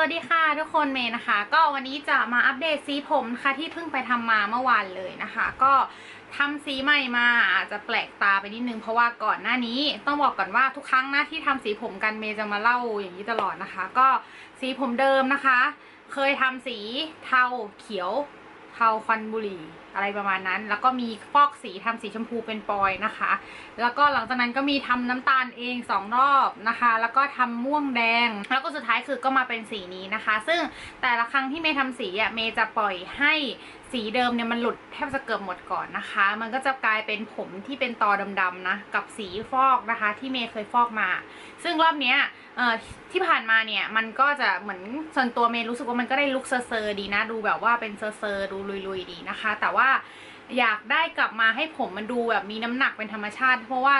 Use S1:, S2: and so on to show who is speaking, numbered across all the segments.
S1: สวัสดีค่ะทุกคนเมย์นะคะ ก็วันนี้จะมาอัปเดตสีผมนะคะที่เพิ่งไปทำมาเมื่อวานเลยนะคะ ก็ทำสีใหม่มาอาจจะแปลกตาไปนิดนึงเพราะว่าก่อนหน้านี้ต้องบอกก่อนว่าทุกครั้งนะที่ทำสีผมกันเมย์จะมาเล่าอย่างนี้ตลอดนะคะ ก็สีผมเดิมนะคะ เคยทำสีเทาเขียว เทาควันบุหรี่อะไรประมาณนั้น แล้วก็มีฟอกสีทำสีชมพูเป็นปอยนะคะ แล้วก็หลังจากนั้นก็มีทำน้ำตาลเองสองรอบนะคะ แล้วก็ทำม่วงแดง แล้วก็สุดท้ายคือก็มาเป็นสีนี้นะคะ ซึ่งแต่ละครั้งที่เมย์ทำสีอะเมย์จะปล่อยให้สีเดิมเนี่ยมันหลุดแทบจะเกือบหมดก่อนนะคะ มันก็จะกลายเป็นผมที่เป็นตอดำๆนะ กับสีฟอกนะคะ ที่เมย์เคยฟอกมา ซึ่งรอบเนี้ยที่ผ่านมาเนี่ยมันก็จะเหมือนส่วนตัวเมย์รู้สึกว่ามันก็ได้ลุคเซอร์ดีนะ ดูแบบว่าเป็นเซอร์ดูลุยๆดีนะคะ แต่ว่าอยากได้กลับมาให้ผมมันดูแบบมีน้ำหนักเป็นธรรมชาติ เพราะว่า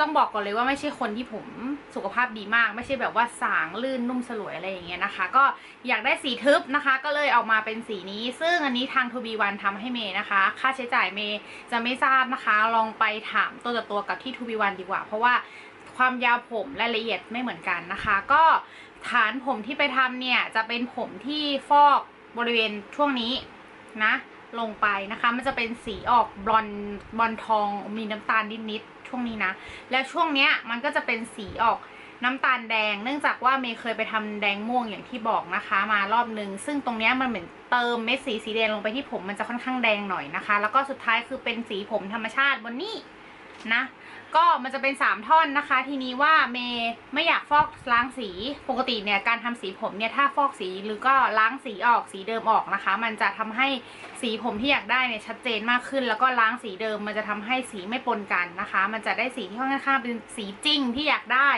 S1: ต้องบอกก่อนเลยว่าไม่ใช่คนที่ผมสุขภาพดีมาก ไม่ใช่แบบว่าสางลื่นนุ่มสลวยอะไรอย่างเงี้ยนะคะ ก็อยากได้สีทึบนะคะ ก็เลยเอามาเป็นสีนี้ ซึ่งอันนี้ทางทูบีวันทำให้เมย์นะคะ ค่าใช้จ่ายเมย์จะไม่ทราบนะคะ ลองไปถามตัวต่อตัวกับที่ทูบีวันดีกว่า เพราะว่าความยาวผมรายละเอียดไม่เหมือนกันนะคะ ก็ฐานผมที่ไปทำเนี่ยจะเป็นผมที่ฟอกบริเวณช่วงนี้นะลงไปนะคะ มันจะเป็นสีออกบลอนบลอนทองมีน้ำตาลนิดๆ ช่วงนี้นะ แล้วช่วงเนี้ยมันก็จะเป็นสีออกน้ำตาลแดง เนื่องจากว่าเมย์เคยไปทำแดงม่วงอย่างที่บอกนะคะ มารอบนึง ซึ่งตรงเนี้ยมันเหมือนเติมเม็ดสีสีแดงลงไปที่ผมมันจะค่อนข้างแดงหน่อยนะคะ แล้วก็สุดท้ายคือเป็นสีผมธรรมชาติบนนี้นะ ก็มันจะเป็น 3 ท่อนนะคะ ทีนี้ว่าเมย์ไม่อยากฟอกล้างสีปกติเนี่ยการทำสีผมเนี่ยถ้าฟอกสีหรือก็ล้างสีออกสีเดิมออกนะคะ มันจะทำให้สีผมที่อยากได้เนี่ยชัดเจนมากขึ้น แล้วก็ล้างสีเดิมมันจะทำให้สีไม่ปนกันนะคะ มันจะได้สีที่ค่อนข้างเป็นสีจริงที่อยากได้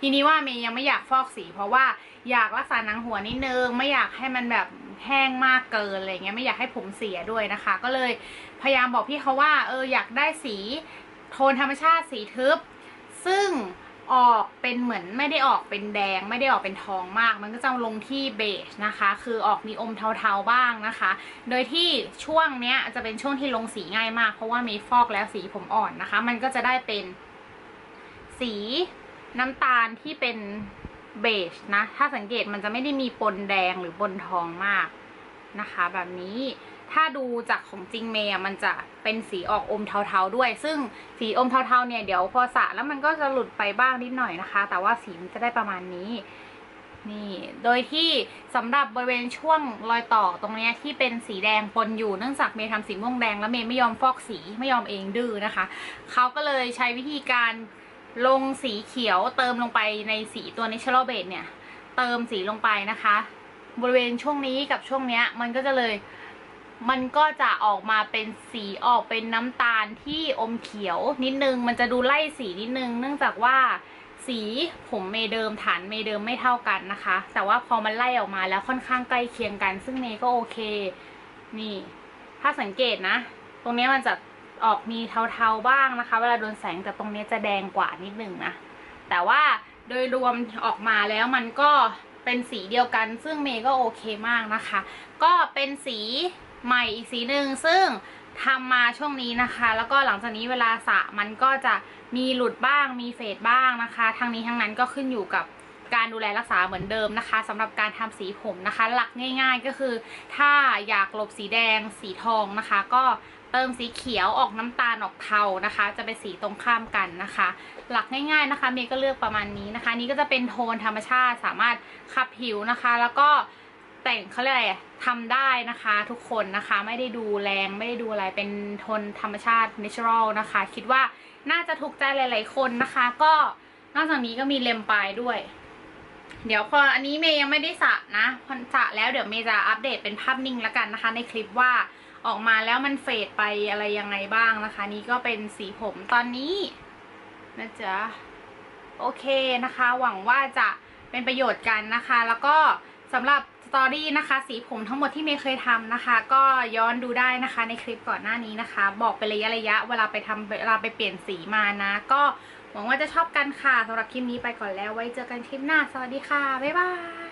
S1: ทีนี้ว่าเมย์ยังไม่อยากฟอกสี เพราะว่าอยากรักษาหนังหัวนิดนึงไม่อยากให้มันแบบแห้งมากเกินอะไรเงี้ยไม่อยากให้ผมเสียด้วยนะคะ ก็เลยพยายามบอกพี่เขาว่าเอออยากได้สี โทนธรรมชาติสีทึบ ซึ่งออกเป็นเหมือนไม่ได้ออกเป็นแดง ไม่ได้ออกเป็นทองมาก มันก็จะลงที่เบจนะคะ คือออกมีอมเทาๆบ้างนะคะ โดยที่ช่วงเนี้ยจะเป็นช่วงที่ลงสีง่ายมาก เพราะว่ามีฟอกแล้วสีผมอ่อนนะคะ มันก็จะได้เป็นสีน้ำตาลที่เป็นเบจนะ ถ้าสังเกตมันจะไม่ได้มีปนแดงหรือปนทองมากนะคะ แบบนี้ ถ้าดูจากของจริงเมย์มันจะเป็นสีออกอมเทาๆด้วย ซึ่งสีอมเทาๆเนี่ยเดี๋ยวพอสระแล้วมันก็จะหลุดไปบ้างนิดหน่อยนะคะ แต่ว่าสีมันจะได้ประมาณนี้นี่ โดยที่สำหรับบริเวณช่วงรอยต่อตรงนี้ที่เป็นสีแดงปนอยู่เนื่องจากเมย์ทำสีม่วงแดงแล้วเมย์ไม่ยอมฟอกสีไม่ยอมเองดื้อนะคะเขาก็เลยใช้วิธีการลงสีเขียวเติมลงไปในสีตัว natural base เนี่ย เติมสีลงไปนะคะ บริเวณช่วงนี้กับช่วงเนี้ยมันก็จะเลย มันก็จะออกมาเป็นสีออกเป็นน้ำตาลที่อมเขียวนิดนึง มันจะดูไล่สีนิดนึง เนื่องจากว่าสีผมเมเดิมฐานเมเดิมไม่เท่ากันนะคะ แต่ว่าพอมันไล่ออกมาแล้วค่อนข้างใกล้เคียงกัน ซึ่งเมก็โอเค นี่ ถ้าสังเกตนะ ตรงนี้มันจะออกมีเทาๆบ้างนะคะ เวลาโดนแสงแต่ตรงนี้จะแดงกว่านิดนึงนะ แต่ว่าโดยรวมออกมาแล้วมันก็เป็นสีเดียวกัน ซึ่งเมย์ก็โอเคมากนะคะ ก็เป็นสี ใหม่อีกสีหนึ่งซึ่งทำมาช่วงนี้นะคะ แล้วก็หลังจากนี้เวลาสระมันก็จะมีหลุดบ้างมีเฟดบ้างนะคะ ทั้งนี้ทั้งนั้นก็ขึ้นอยู่กับการดูแลรักษาเหมือนเดิมนะคะสำหรับการทำสีผมนะคะ หลักง่าย ๆ ก็คือ ถ้าอยากลบสีแดงสีทองนะคะ ก็เติมสีเขียวออกน้ำตาลออกเทานะคะ จะเป็นสีตรงข้ามกันนะคะ หลักง่าย ๆนะคะ เมย์ก็เลือกประมาณนี้นะคะ นี่ก็จะเป็นโทนธรรมชาติสามารถขับผิวนะคะ แล้วก็ แต่งเขาเรียกอะไรทำได้นะคะทุกคนนะคะไม่ได้ดูแรงไม่ได้ดูอะไรเป็นโทนธรรมชาติ natural นะคะ คิดว่าน่าจะถูกใจหลาย ๆ คนนะคะ ก็นอกจากนี้ก็มีเลมปลายด้วย เดี๋ยวพออันนี้เมย์ยังไม่ได้สระนะพอสระแล้วเดี๋ยวเมย์จะอัปเดตเป็นภาพนิ่งแล้วกันนะคะ ในคลิปว่าออกมาแล้วมันเฟดไปอะไรยังไงบ้างนะคะ นี่ก็เป็นสีผมตอนนี้นะจ๊ะโอเคนะคะ หวังว่าจะเป็นประโยชน์กันนะคะ แล้วก็ สำหรับสตอรี่นะคะ สีผมทั้งหมดที่เมย์เคยทำนะคะ ก็ย้อนดูได้นะคะในคลิปก่อนหน้านี้นะคะ บอกเป็นระยะระยะเวลาไปทำเวลาไปเปลี่ยนสีมานะ ก็หวังว่าจะชอบกันค่ะสำหรับคลิปนี้ไปก่อนแล้วไว้เจอกันคลิปหน้า สวัสดีค่ะ บ๊ายบาย